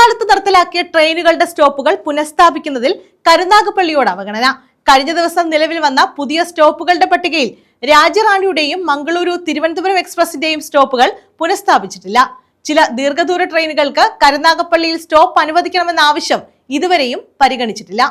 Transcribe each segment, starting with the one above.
മഴക്കാലത്ത് നിർത്തലാക്കിയ ട്രെയിനുകളുടെ സ്റ്റോപ്പുകൾ പുനഃസ്ഥാപിക്കുന്നതിൽ കരുനാഗപ്പള്ളിയോട് അവഗണന. കഴിഞ്ഞ ദിവസം നിലവിൽ വന്ന പുതിയ സ്റ്റോപ്പുകളുടെ പട്ടികയിൽ രാജ്യറാണിയുടെയും മംഗളൂരു തിരുവനന്തപുരം എക്സ്പ്രസിന്റെയും സ്റ്റോപ്പുകൾ പുനഃസ്ഥാപിച്ചിട്ടില്ല. ചില ദീർഘദൂര ട്രെയിനുകൾക്ക് കരുനാഗപ്പള്ളിയിൽ സ്റ്റോപ്പ് അനുവദിക്കണമെന്ന ആവശ്യം ഇതുവരെയും പരിഗണിച്ചിട്ടില്ല.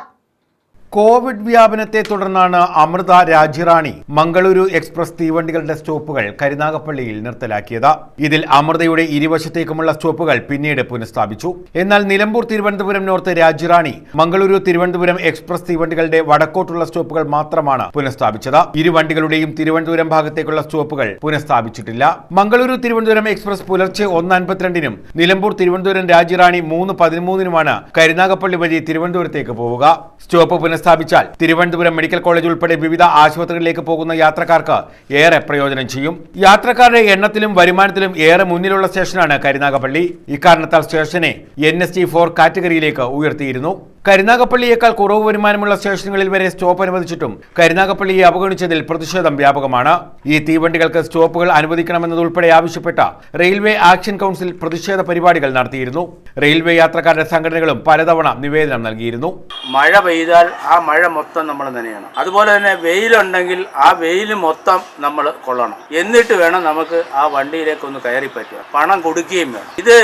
കോവിഡ് വ്യാപനത്തെ തുടർന്നാണ് അമൃത രാജ്യറാണി മംഗളൂരു എക്സ്പ്രസ് തീവണ്ടികളുടെ സ്റ്റോപ്പുകൾ കരുനാഗപ്പള്ളിയിൽ നിർത്തലാക്കിയത്. ഇതിൽ അമൃതയുടെ ഇരുവശത്തേക്കുമുള്ള സ്റ്റോപ്പുകൾ പിന്നീട് പുനഃസ്ഥാപിച്ചു. എന്നാൽ നിലമ്പൂർ തിരുവനന്തപുരം നോർത്ത് രാജ്യറാണി മംഗളൂരു തിരുവനന്തപുരം എക്സ്പ്രസ് തീവണ്ടികളുടെ വടക്കോട്ടുള്ള സ്റ്റോപ്പുകൾ മാത്രമാണ് പുനഃസ്ഥാപിച്ചത്. ഇരു വണ്ടികളുടെയും തിരുവനന്തപുരം ഭാഗത്തേക്കുള്ള സ്റ്റോപ്പുകൾ പുനഃസ്ഥാപിച്ചിട്ടില്ല. മംഗളൂരു തിരുവനന്തപുരം എക്സ്പ്രസ് പുലർച്ചെ ഒന്ന് അൻപത്തിരണ്ടിനും നിലമ്പൂർ തിരുവനന്തപുരം രാജ്യറാണി മൂന്ന് പതിമൂന്നിനുമാണ് കരുനാഗപ്പള്ളി വഴി തിരുവനന്തപുരത്തേക്ക് പോവുക. സ്റ്റോപ്പ് പുനഃസ്ഥാപിച്ചാൽ തിരുവനന്തപുരം മെഡിക്കൽ കോളേജ് ഉൾപ്പെടെ വിവിധ ആശുപത്രികളിലേക്ക് പോകുന്ന യാത്രക്കാർക്ക് ഏറെ പ്രയോജനം ചെയ്യും. യാത്രക്കാരുടെ എണ്ണത്തിലും വരുമാനത്തിലും ഏറെ മുന്നിലുള്ള സ്റ്റേഷനാണ് കരുനാഗപ്പള്ളി. ഇക്കാരണത്താൽ സ്റ്റേഷനെ എൻ എസ് ടി ഫോർ കാറ്റഗറിയിലേക്ക് ഉയർത്തിയിരുന്നു. കരുനാഗപ്പള്ളിയേക്കാൾ കുറവ് വരുമാനമുള്ള സ്റ്റേഷനുകളിൽ വരെ സ്റ്റോപ്പ് അനുവദിച്ചിട്ടും കരുനാഗപ്പള്ളിയെ അവഗണിച്ചതിൽ പ്രതിഷേധം വ്യാപകമാണ്. ഈ തീവണ്ടികൾക്ക് സ്റ്റോപ്പുകൾ അനുവദിക്കണമെന്നതുൾപ്പെടെ ആവശ്യപ്പെട്ട റെയിൽവേ ആക്ഷൻ കൗൺസിൽ പ്രതിഷേധ പരിപാടികൾ നടത്തിയിരുന്നു. റെയിൽവേ യാത്രക്കാരുടെ സംഘടനകളും പലതവണ നിവേദനം നൽകിയിരുന്നു. മഴ പെയ്താൽ ആ മഴ മൊത്തം നമ്മൾ നനയണം. അതുപോലെ തന്നെ വെയിലുണ്ടെങ്കിൽ ആ വെയിൽ മൊത്തം നമ്മൾ കൊള്ളണം. എന്നിട്ട് വേണം നമുക്ക് ആ വണ്ടിയിലേക്ക് ഒന്ന് കയറി പറ്റുക പണം കൊടുക്കുകയും വേണം. ഇത്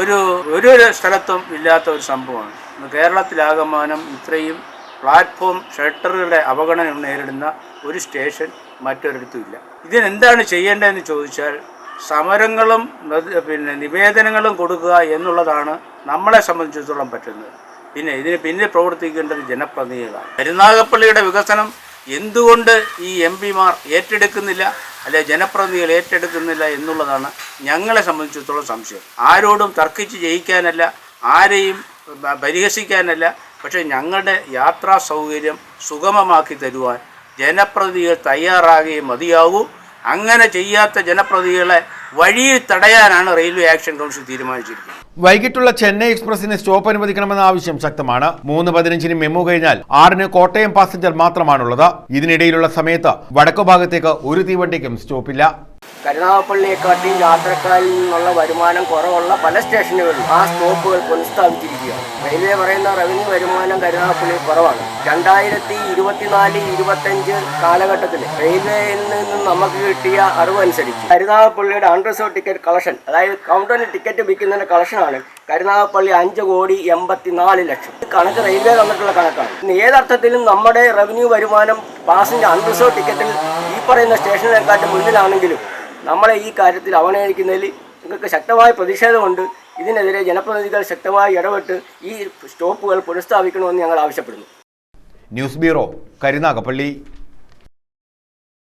ഒരു ഒരു സ്ഥലത്തും ഇല്ലാത്ത ഒരു സംഭവമാണ്. കേരളത്തിലാകമാനം ഇത്രയും പ്ലാറ്റ്ഫോം ഷട്ടറുകളുടെ അവഗണന നേരിടുന്ന ഒരു സ്റ്റേഷൻ മറ്റൊരിടത്തും ഇല്ല ഇതിനെന്താണ് ചെയ്യേണ്ടതെന്ന് ചോദിച്ചാൽ സമരങ്ങളും പിന്നെ നിവേദനങ്ങളും കൊടുക്കുക എന്നുള്ളതാണ് നമ്മളെ സംബന്ധിച്ചിടത്തോളം പറ്റുന്നത്. പിന്നെ ഇതിന് പിന്നെ പ്രവർത്തിക്കേണ്ടത് ജനപ്രതിനിധികളാണ്. കരുനാഗപ്പള്ളിയുടെ വികസനം എന്തുകൊണ്ട് ഈ എം പിമാർ ഏറ്റെടുക്കുന്നില്ല അല്ലെ ജനപ്രതിനിധികൾ ഏറ്റെടുക്കുന്നില്ല എന്നുള്ളതാണ് ഞങ്ങളെ സംബന്ധിച്ചിടത്തോളം സംശയം. ആരോടും തർക്കിച്ച് ജയിക്കാനല്ല ആരെയും പരിഹസിക്കാനല്ല പക്ഷേ ഞങ്ങളുടെ യാത്രാ സൗകര്യം സുഗമമാക്കി തരുവാൻ ജനപ്രതിനിധികൾ തയ്യാറാകുകയും മതിയാകൂ. അങ്ങനെ ചെയ്യാത്ത ജനപ്രതിനിധികളെ വഴിയിൽ തടയാനാണ് റെയിൽവേ ആക്ഷൻ കൗൺസിൽ തീരുമാനിച്ചിരിക്കുന്നത്. വൈകിട്ടുള്ള ചെന്നൈ എക്സ്പ്രസിന് സ്റ്റോപ്പ് അനുവദിക്കണമെന്ന ആവശ്യം ശക്തമാണ്. മൂന്ന് പതിനഞ്ചിന് മെമു കഴിഞ്ഞാൽ ആറിന് കോട്ടയം പാസഞ്ചർ മാത്രമാണുള്ളത്. ഇതിനിടയിലുള്ള സമയത്ത് വടക്കു ഭാഗത്തേക്ക് ഒരു തീവണ്ടിക്കും സ്റ്റോപ്പില്ല. കരുനാഗപ്പള്ളിയെക്കാട്ടിയും യാത്രക്കാരിൽ നിന്നുള്ള വരുമാനം കുറവുള്ള പല സ്റ്റേഷനുകളിലും ആ സ്റ്റോപ്പുകൾ പുനഃസ്ഥാപിച്ചിരിക്കുകയാണ്. റെയിൽവേ പറയുന്ന റവന്യൂ വരുമാനം കരുനാഗപ്പള്ളിയിൽ കുറവാണ്. രണ്ടായിരത്തി ഇരുപത്തിനാല് ഇരുപത്തഞ്ച് കാലഘട്ടത്തിൽ റെയിൽവേയിൽ നിന്ന് നമുക്ക് കിട്ടിയ അറിവനുസരിച്ച് കരുനാഗപ്പള്ളിയുടെ അൺറിസർവ് ടിക്കറ്റ് കളക്ഷൻ അതായത് കൗണ്ടറിൽ ടിക്കറ്റ് വിൽക്കുന്നതിന്റെ കളക്ഷനാണ് കരുനാഗപ്പള്ളി അഞ്ച് കോടി എൺപത്തിനാല് ലക്ഷം. കണക്ക് റെയിൽവേ തന്നിട്ടുള്ള കണക്കാണ്. ഏതർത്ഥത്തിലും നമ്മുടെ റവന്യൂ വരുമാനം പാസഞ്ചർ അൺറിസർവ് ടിക്കറ്റിൽ ഈ പറയുന്ന സ്റ്റേഷനിനെക്കാട്ടും മുന്നിലാണെങ്കിലും നമ്മളെ ഈ കാര്യത്തിൽ അവഗണിക്കുന്നതിൽ നിങ്ങൾക്ക് ശക്തമായ പ്രതിഷേധമുണ്ട്. ഇതിനെതിരെ ജനപ്രതിനിധികൾ ശക്തമായി ഇടപെട്ട് ഈ സ്റ്റോപ്പുകൾ പുനഃസ്ഥാപിക്കണമെന്ന് ഞങ്ങൾ ആവശ്യപ്പെടുന്നു. News bureau Karunagappally.